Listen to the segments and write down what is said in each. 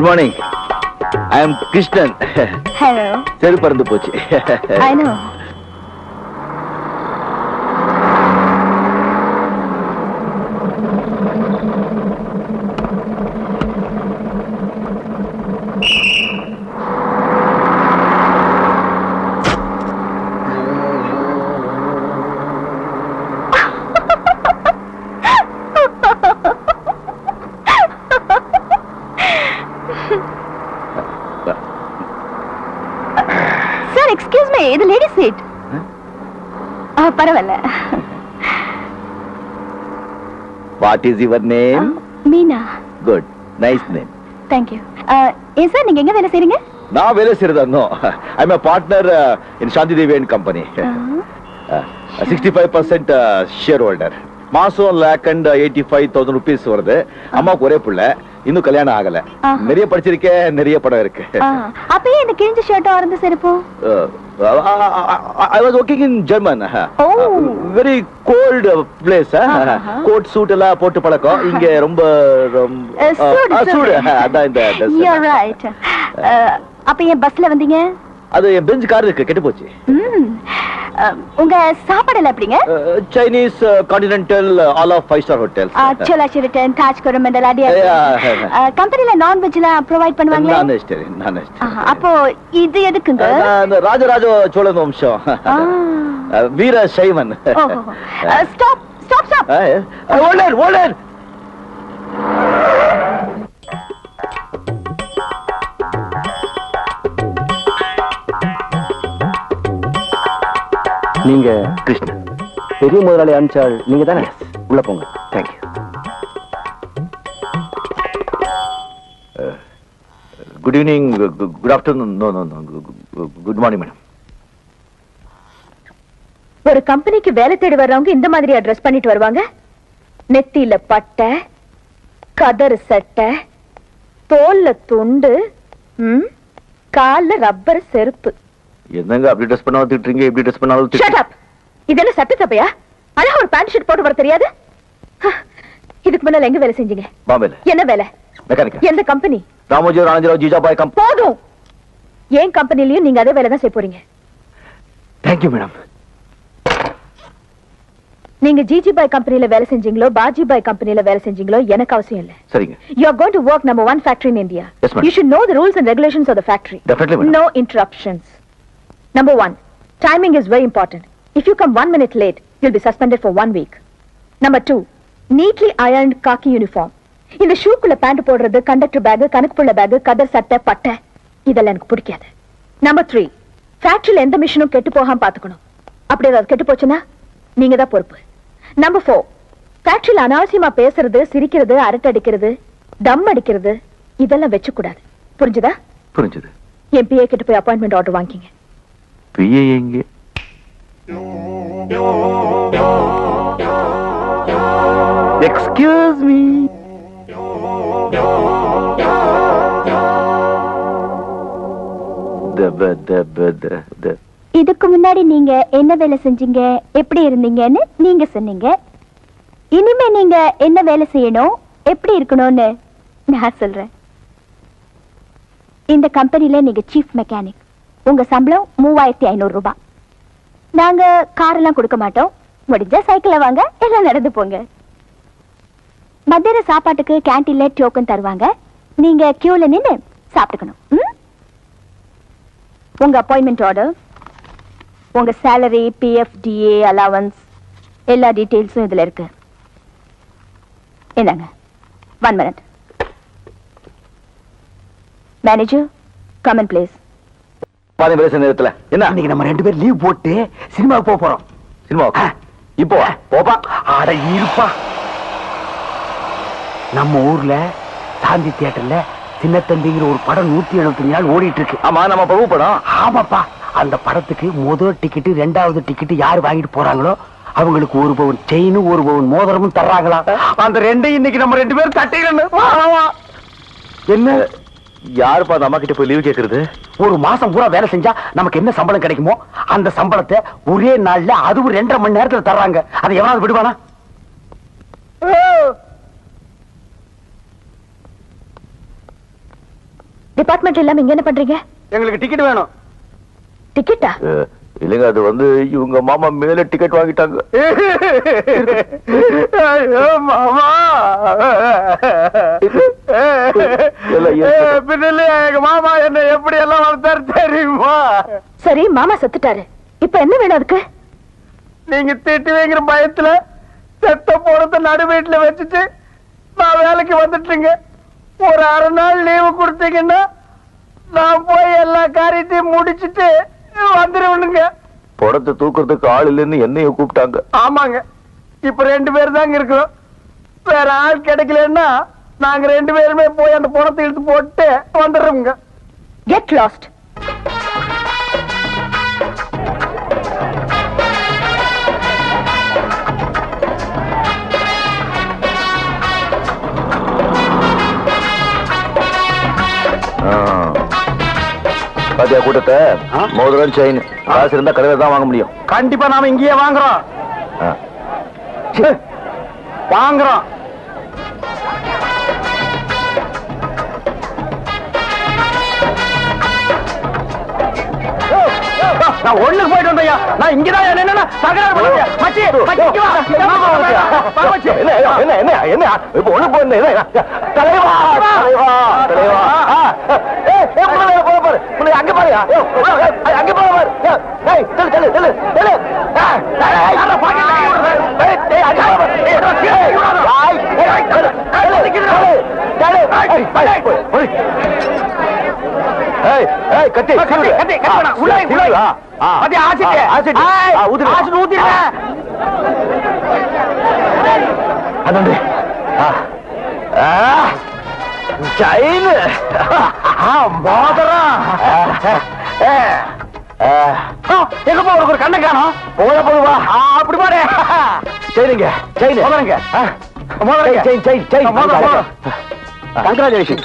Good morning I am Krishnan hello செருப்பு பறந்து போச்சு. I know sir excuse me இது லேடி சீட் பரவாயில்ல what is your name Meena good nice name thank you ஏன் sir நீங்க எங்க வேலை செய்றீங்க? நான் வேலை செய்யறதா I am partner in Shanti Devi and company sixty five percent shareholder மாசம் lakh and eighty five thousand rupees வருது அம்மாவுக்கு ஒரே பிள்ளை. இன்னும் கல்யாணம் ஆகல. நிறைய படிச்சிருக்கேன் நிறைய படம் இருக்கு அப்பயே இந்த கிழிஞ்ச ஷர்ட்டும் அறந்து செருப்பும் I was working in German. Very cold place. Coat suit எல்லாம் போட்டு பழக்கம் இங்க ரொம்ப ரொம்ப- சூடு. அதான் இந்த dress. You're right. அப்ப ஏன் பஸ்ல வந்தீங்க அது என் பெஞ்ச் கார் இருக்கு கெட்டு போச்சு. உங்க சாப்பாடுல எப்படிங்க? Chinese continental all of five star hotels Uh, chola Sheraton Taj Coromandel அடியா. கம்பெனில நான்வெஜ்லாம் ப்ரொவைட் பண்ணுவாங்களா? நான் வெஜிடேரியன் நான் வெஜிடேரியன் அப்போ இது எதுக்குங்க? அந்த ராஜராஜ சோழன் வம்சம். வீர சைவன். Stop stop stop older older நீங்க கிருஷ்ணன் பெரிய முதலாளி அனுப்பிச்சாள் நீங்க தானே? உள்ள போங்க. Thank you good evening good afternoon no no no good morning madam ஒரு கம்பெனிக்கு வேலை தேடி வர்றவங்க இந்த மாதிரி அட்ரஸ் பண்ணிட்டு வருவாங்க? நெத்தியில பட்டை கதறு சட்டை தோல்ல துண்டு ம், கால்ல ரப்பர் செருப்பு. என்னங்க அப்படி ட்ரெஸ் பண்ணாலும் திட்டுறீங்க? இப்படி ட்ரெஸ் பண்ணாலும் ஷட் அப் இதெல்லாம் சட்ட சபையா? அழகா ஒரு பேண்ட் ஷர்ட் போட்டு வர தெரியாது? இதுக்கு முன்னால எங்க வேலை செஞ்சீங்க? பாம்பேல. என்ன வேலை? மெக்கானிக்கல் எந்த கம்பெனி ராமோஜி ராணஜிராவ் ஜிஜாபாய் கம் போதும்! ஏன் கம்பெனிலயும் நீங்க அதே வேலை தான் செய்ய போறீங்க? தேங்க்யூ மேடம் நீங்க ஜிஜி பாய் கம்பெனில வேலை செஞ்சீங்களோ பாஜி பாய் கம்பெனில வேலை செஞ்சீங்களோ எனக்கு அவசியம் இல்ல. சரிங்க. To work number one factory in India. Yes, madam. You should know the rules and regulations of the factory. Definitely, madam. No interruptions. Number one, timing is very important. If you come one minute late, you'll be suspended for one week. Number two, neatly ironed khaki uniform. இந்த ஷூக்குள்ள pant போடுறது conductor bag கணக்குப்புள்ள bag கதர் சட்டை பட்டை இதெல்லாம் எனக்கு பிடிக்காது. நம்பர் த்ரீ ஃபேக்டரியில எந்த மிஷினும் கெட்டு போகாம பாத்துக்கணும். அப்படி ஏதாவது கெட்டு போச்சுன்னா நீங்க தான் பொறுப்பு. நம்பர் ஃபோர் ஃபேக்டரியில அனாவசியமா பேசுறது சிரிக்கிறது அரட்டை அடிக்கிறது தம் அடிக்கிறது இதெல்லாம் வச்சு கூடாது புரிஞ்சுதா? புரிஞ்சது. என் பிஏ கிட்ட போய் அப்பாயின்மெண்ட் ஆர்டர் வாங்கிங்க. பிஏ எங்கே? எக்ஸ்கியூஸ் மீ இதுக்கு முன்னாடி நீங்க என்ன வேலை செஞ்சீங்க? எப்படி இருந்தீங்கன்னு நீங்க சொன்னீங்க. இனிமே நீங்க என்ன வேலை செய்யணும்? எப்படி இருக்கணும்னு நான் சொல்றேன். இந்த கம்பெனில நீங்க சீஃப் மெக்கானிக் உங்க சம்பளம் மூவாயிரத்தி ஐநூறு ரூபாய் நாங்க கார் எல்லாம் கொடுக்க மாட்டோம். முடிஞ்சா சைக்கிள் வாங்க எல்லாம் நடந்து போங்க. மத்தியான சாப்பாட்டுக்கு கேண்டீன்ல டோக்கன் தருவாங்க. நீங்க கியூல நின்னு சாப்பிட்டுக்கணும். உங்க அப்பாயின்மெண்ட் ஆர்டர் உங்க சேலரி பிஎஃப் டிஏ அலவன்ஸ் எல்லா டீட்டெயில்ஸும் இதுல இருக்கு. என்னங்க? One minute manager come on please பாதி பேச நேரத்துல. என்ன? இன்னைக்கு நம்ம ரெண்டு பேரும் லீவ் போட்டு சினிமாவுக்கு போக போறோம். சினிமா இப்போ. போப்பா. அட இருப்பா. நம்ம ஊர்ல சாந்தி தியேட்டர்ல சின்னத்தம்பிங்கிற ஒரு படம் நூத்தி எழுபத்தஞ்சு நாள் ஓடிட்டு இருக்கு ஆமா நம்ம பிரபு படம். ஆமாப்பா. அந்த படத்துக்கு முதல் டிக்கெட் ரெண்டாவது டிக்கெட் யார் வாங்கிட்டு போறாங்களோ அவங்களுக்கு ஒரு பவுன் செயின் ஒரு பவுன் மோதிரமும் தர்றாங்களா? அந்த ரெண்டையும் இன்னைக்கு நம்ம ரெண்டு பேரும் தட்டிடணும். என்ன? யாருப்பா அந்த அம்மா கிட்ட போய் லீவ் கேக்குறது? ஒரு மாசம் பூரா வேலை செஞ்சா நமக்கு என்ன சம்பளம் கிடைக்குமோ அந்த சம்பளத்தை ஒரே நாள்ல அதுவும் ரெண்டரை மணி நேரத்துல தர்றாங்க. அதை எவனாவது விடுவானா? டிபார்ட்மெண்ட் இல்லாம இங்க என்ன பண்றீங்க? எங்களுக்கு டிக்கெட் வேணும். டிக்கெட்டா இல்லைங்க அது வந்து இவங்க மாமா மேல டிக்கெட் வாங்கிட்டாங்க. ஐயோ மாமா. பின்னல எங்க மாமா என்ன எப்படி எல்லாம் வளர்த்தாரு தெரியுமா? சரி மாமா செத்துட்டாரு. இப்ப என்ன வேணும் அதுக்கு? நீங்க திட்டுவீங்கிற பயத்துல செத்த போறத நடு வீட்டுல வச்சுட்டு நான் வேலைக்கு வந்துட்டுங்க. ஒரு அரை நாள் லீவு கொடுத்தீங்கன்னா நான் போய் எல்லா காரியத்தையும் முடிச்சிட்டு வந்துருவனுங்க. படத்தை தூக்குறதுக்கு ஆள் இல்லைன்னு என்னைய கூப்பிட்டாங்க. ஆமாங்க. இப்ப ரெண்டு பேர் தாங்க இருக்கிறோம். வேற ஆள் கிடைக்கலன்னா நாங்க ரெண்டு பேருமே போய் அந்த பணத்தை இழுத்து போட்டு வந்துடுறோங்க கெட் லாஸ்ட் பாத்தியா கூட்டத்தை? மோதிரம் செயின் காசு இருந்தா கடையில தான் வாங்க முடியும். கண்டிப்பா நாம இங்கேயே வாங்குறோம். வாங்குறோம். நான் ஒண்ணுக்கு போயிட்டு வந்தையா நான் இங்கதான் என்னன்னா தகராறு பண்ணாதீங்க. மச்சி மச்சி வா. என்ன என்ன என்ன என்ன இப்ப ஒண்ணு போய் என்ன தலைவா தலைவா தலைவா அங்க பாரு அங்க பாரு பாரு செல்லு செல்லு செல்லு செல்லு அங்க. ஏய், ஏய், கட்டி கட்டி, கட்டி, கட்டி வேணாம். உள்ள வை, உள்ள வை. ஆ, ஆ. மச்சி, ஆசிட்டு. ஆ, ஆசிட்டு. ஆ, ஊத்துடு. ஆசிட்டு ஊத்திடுங்க. அதாண்டு செயின் ஆ, மோதிரம். ஆ, எங்க போ உனக்கு ஒரு கண்ணை காணோம் போத போதுவா ஆ, அப்படி பாரு. மோதிரங்க செயின் செயின் செயின் மோதிரம், மோதிரம். கங்க்ராச்சுலேஷன்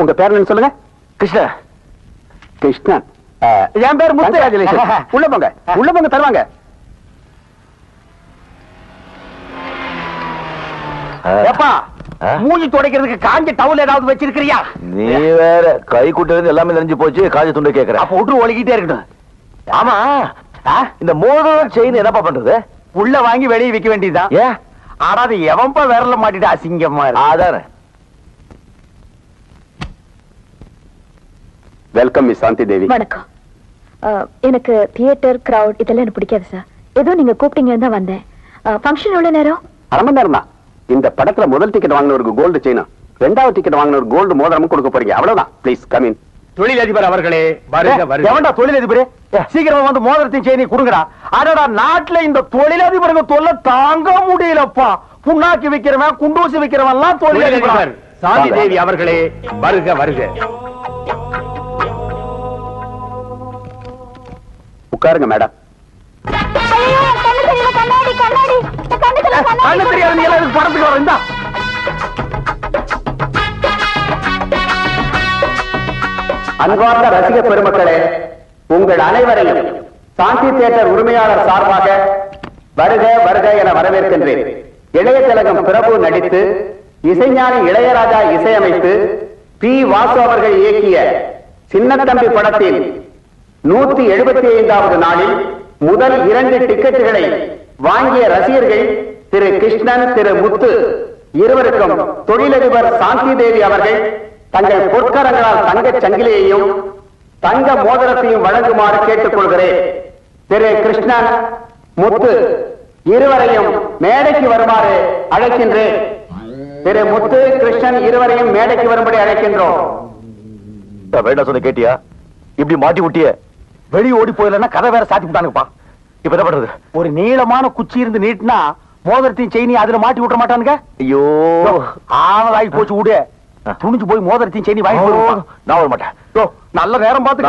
உங்க பேர் என்ன சொல்லுங்க. கிருஷ்ணா. கிருஷ்ணன். என் பேர் முத்து உள்ள போங்க. உள்ள போங்க தருவாங்க. ஏப்பா? மூஞ்சி துடைக்கிறதுக்கு காஞ்ச டவுல் ஏதாவது வச்சிருக்கிறியா? நீ வேற கை குட்டிலிருந்து எல்லாமே நெஞ்சு போச்சு காஜி துண்டு கேக்குற. அப்ப விட்டு ஒழுகிட்டே இருக்கட்டும். ஆமா? இந்த மோதிரம் செயின் என்னப்பா பண்றது? உள்ள வாங்கி வெளியே விக்க வேண்டியதுதான். ஏன்? ஆனா அது எவன்பா விரல மாட்டிட்டு அசிங்கமா இருக்கு? அதானே. வெல்கம் மிஸ் சாந்தி தேவி வணக்கம். எனக்கு தியேட்டர் கிரவுட் இதெல்லாம் எனக்கு பிடிக்காது சார் ஏதோ நீங்க கூப்பிட்டீங்கன்னு தான் வந்தேன். ஃபங்க்ஷன் எவ்வளவு நேரம்? அரை மணி நேரம் தான் இந்த படத்துல முதல் டிக்கெட் வாங்கினவருக்கு கோல்டு செயினும் ரெண்டாவது டிக்கெட் வாங்கினவர் கோல்டு மோதிரமும் கொடுக்க போறீங்க. அவ்வளவுதான். ப்ளீஸ் கம் இன் தொழிலதிபர் அவர்களே வருக வருக. எவன்டா தொழிலதிபரே? சீக்கிரமா வந்து மோதிரத்தையும் செய்தி கொடுங்கடா. அடடா நாட்டுல இந்த தொழிலதிபருக்கு தொல்லை தாங்க முடியலப்பா. புண்ணாக்கி விக்கிறவன் குண்டூசி விக்கிறவன் எல்லாம் தொழிலதிபர். தொழிலதிபர் சாந்தி தேவி அவர்களே வருக வருக. உட்காருங்க மேடம் கண்ணு தெரியாது? நீ எல்லாம் இதுக்கு படத்துக்கு வர இந்தா. அன்பார்ந்த ரசிக பெருமக்களே உங்கள் அனைவரையும் சாந்தி தியேட்டர் உரிமையாளர் சார்பாக வருக வருக என வரவேற்கின்றேன். இளைய திலகம் பிரபு நடித்து இசைஞானி இளையராஜா இசையமைத்து பி. வாசு அவர்கள் இயக்கிய சின்னத்தம்பி படத்தின் நூத்தி எழுபத்தி ஐந்தாவது நாளில் முதல் இரண்டு டிக்கெட்டுகளை வாங்கிய ரசிகர்கள் திரு கிருஷ்ணன் திரு முத்து இருவருக்கும் தொழிலதிபர் சாந்தி தேவி அவர்கள் தங்கள் பொற்கரங்களால் தங்க சங்கிலியையும் தங்க மோதிரத்தையும் வழங்குமாறு கேட்டுக்கொள்கிறேன். திரு கிருஷ்ணன் முத்து இருவரையும் மேடைக்கு வருமாறு அழைக்கின்றேன். திரு முத்து கிருஷ்ணன் இருவரையும் மேடைக்கு வரும்படி அழைக்கின்றோம். வேண்டாம் சொன்ன கேட்டியா? இப்படி மாட்டி விட்டிய வெளியே ஓடி போயிடலன்னா கதை வேற சாத்தி விட்டானுங்கப்பா. இப்ப என்ன பண்றது? ஒரு நீளமான குச்சி இருந்து நீட்டினா மோதிரத்தையும் செயினி அதுல மாட்டி விட்டுற மாட்டானுங்க? ஐயோ. ஆனதாகி போச்சு விடு துணிஞ்சு போய் மோதிரத்தையும் செயினி வாங்கி நான் வர மாட்டேன். நல்ல நேரம் பார்த்து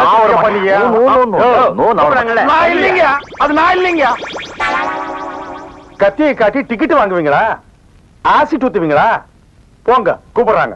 நான் இல்லைங்க. அது நான் இல்லைங்க. கத்தியை காட்டி டிக்கெட் வாங்குவீங்களா? ஆசிட் ஊத்துவீங்களா போங்க கூப்பிடுறாங்க.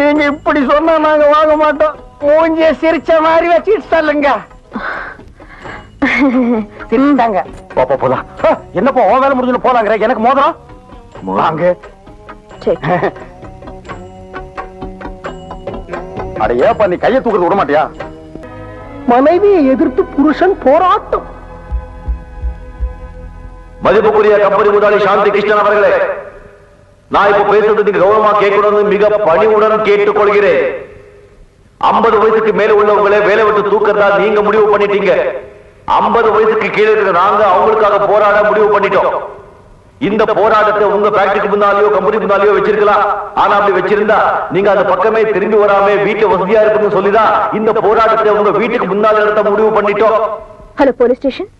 நீங்க இப்படி சொன்னா நாங்க வாங்க மாட்டோம். மூஞ்சிய சிரிச்ச மாதிரி வச்சுட்டு சொல்லுங்க சிரிச்சாங்க பாப்பா போலாம். என்னப்பா உன் வேலை முடிஞ்சு போலாங்கிற? எனக்கு மோதிரம்? வாங்க. அட ஏப்பா நீ கையை தூக்குறது விட மாட்டியா? மனைவியை எதிர்த்து புருஷன் போராட்டம். மதிப்புக்குரிய கம்பெனி முதலாளி சாந்தி கிருஷ்ணன் அவர்களே நான் இப்ப பேசுறது நீங்க கௌரவமா கேட்கணும்னு மிக பணிவுடன் கேட்டுக்கொள்கிறேன். ஐம்பது வயசுக்கு மேல உள்ளவங்களே வேலை விட்டு தூக்கறதா நீங்க முடிவு பண்ணிட்டீங்க. ஐம்பது வயசுக்கு கீழே இருக்கிற நாங்க அவங்களுக்காக போராட முடிவு பண்ணிட்டோம். இந்த போராட்டத்தை உங்க ஃபேக்டரிக்கு முன்னாலேயோ கம்பெனி முன்னாலேயோ வச்சிருக்கலாம். ஆனா அப்படி வச்சிருந்தா நீங்க அந்த பக்கமே திரும்பி வராம வீட்டு வசதியா இருக்குன்னு சொல்லிதான் இந்த போராட்டத்தை உங்க வீட்டுக்கு முன்னால நடத்த முடிவு பண்ணிட்டோம். Hello police station.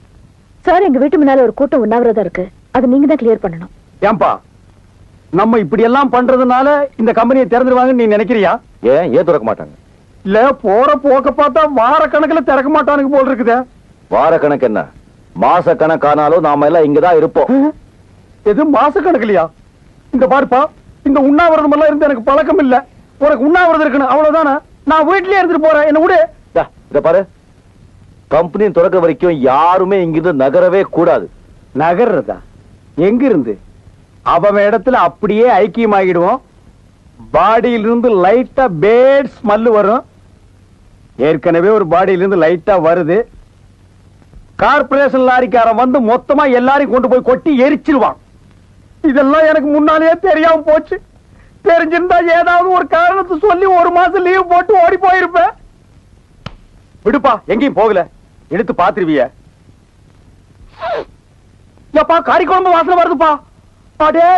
சார் எங்க வீட்டு முன்னால ஒரு கூட்டம் உண்ணாவிரதம் இருக்கு. அது நீங்க தான் கிளியர் பண்ணணும். ஏன்பா? நம்ம இப்படி எல்லாம் பண்றதுனால இந்த கம்பெனியை திறந்துருவாங்கன்னு நீ நினைக்கிறியா? ஏன்? ஏன் திறக்க மாட்டாங்க? இல்ல போற போக்க பார்த்தா வார கணக்குல திறக்க மாட்டானுங்க போல் இருக்குதே. வார கணக்கு என்ன? மாச கணக்கானாலும் நாம எல்லாம் இங்கதான் இருப்போம். எது மாச கணக்குலையா இந்த பாருப்பா இந்த உண்ணாவிரதம் எல்லாம் இருந்து எனக்கு பழக்கம் இல்ல. உனக்கு உண்ணாவிரதம் இருக்கணும் அவ்வளவுதானே? நான் வீட்லயே இருந்துட்டு போறேன் என்ன விடு. இத பாரு. கம்பெனி திறக்க வரைக்கும் யாருமே இங்கிருந்து நகரவே கூடாது. நகர்றதா? எங்க இருந்து அவன் இடத்துல அப்படியே ஐக்கியமாகிடுவோம். பாடியிலிருந்து லைட்டா பேட் ஸ்மெல் வரும். ஏற்கனவே ஒரு பாடியிலிருந்து லைட்டா வருது. கார்பரேஷன் லாரிக்காரன் வந்து மொத்தமா எல்லாரையும் கொண்டு போய் கொட்டி எரிச்சிருவான். இதெல்லாம் எனக்கு முன்னாலேயே தெரியாம போச்சு. தெரிஞ்சிருந்தா ஏதாவது ஒரு காரணத்தை சொல்லி ஒரு மாசம் லீவ் போட்டு ஓடி போயிருப்பேன். விடுப்பா எங்கேயும் போகல. எடுத்து பாத்துருவிய எப்பா கறி குழம்பு வாசனை வருதுப்பா. அடே!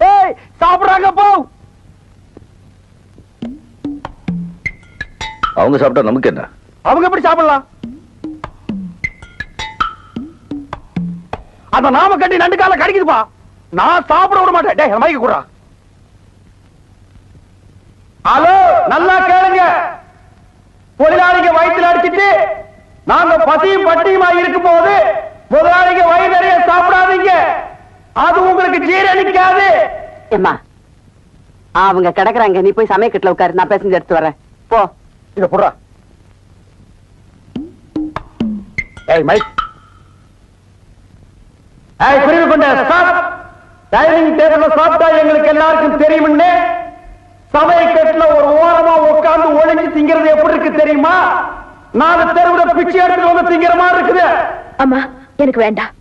ஏய் சாப்பிடுறாங்க போ! அவங்க சாப்பிட்டா நமக்கு என்ன? அவங்க எப்படி சாப்பிடலாம்? அந்த நாம கட்டி நண்டு கால கடிக்குதுப்பா. நான் சாப்பிட விட மாட்டேன். டேய் மைக்கு குடுறா. ஹலோ நல்லா கேளுங்க. தொழிலாளிங்க வயிற்றுல அடிச்சிட்டு நாங்க பசியும் பட்டியுமா இருக்கும் போது முதலாளிங்க வயிறு நிறைய சாப்பிடாதீங்க. அது உங்களுக்கு ஜீரணிக்காது. ஏம்மா அவங்க கிடக்குறாங்க. நீ போய் சமயக்கட்டுல உட்காரு. நான் பேசஞ்சு எடுத்து வரேன். போ. இத புடுறா. ஏய் மைக். ஏய் புரிவு கொண்ட ஸ்டாப் டைனிங் டேபிள்ல சாப்பிட்டா எங்களுக்கு எல்லாருக்கும் தெரியும்னு. சமயக்கட்டுல ஒரு ஓரமா உட்கார்ந்து ஒளிஞ்சு திங்கிறது எப்படி இருக்கு தெரியுமா? நாலு தெருவுல பிச்சை எடுத்துட்டு வந்து திங்கிற மாதிரி இருக்குது. அம்மா எனக்கு வேண்டாம்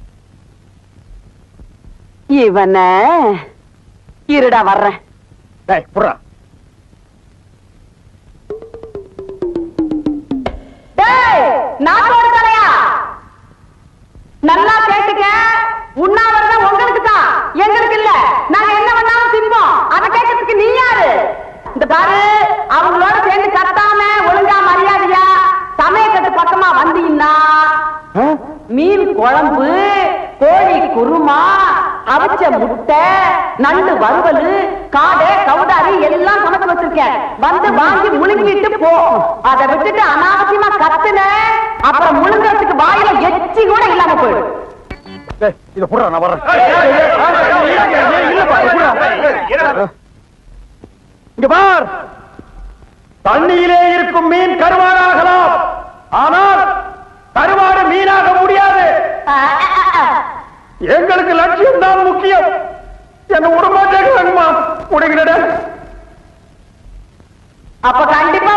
இவன இருடா வர்றேன். தலையா. நல்லா கேட்டுக்க உண்ணாவிரதம் உங்களுக்கு தான் எங்களுக்கு இல்ல நாங்க என்ன பண்ணாலும் திம்போம் அதை கேட்கறதுக்கு நீ யாரு பாரு அவங்களோட சேர்ந்து கத்தாம ஒழுங்கா மரியாதையா சமயக்கட்டு பக்கமா வந்தீங்கன்னா மீன் குழம்பு கோழி குருமா அவிச்ச முட்டை நண்டு வறுவல் காடை கவுதாரி எல்லாம் சமைச்சு வச்சிருக்கேன் வந்து வாங்கி முழுங்கிட்டு போ அதை விட்டுட்டு அனாவசியமா கத்துன அப்புறம் முழுங்கறதுக்கு வாயில எச்சி கூட இல்லாம போயிடும் இத புடுறா நான் வர்றேன். இங்க பார். தண்ணியிலே இருக்கும் மீன் கருவாடாகலாம். ஆனால் கருவாடு மீனாக முடியாது. எங்களுக்கு லட்சியம் தான் முக்கியம். என்ன விட மாட்டேங்கிறாங்கம்மா முடிகிறடா அப்ப கண்டிப்பா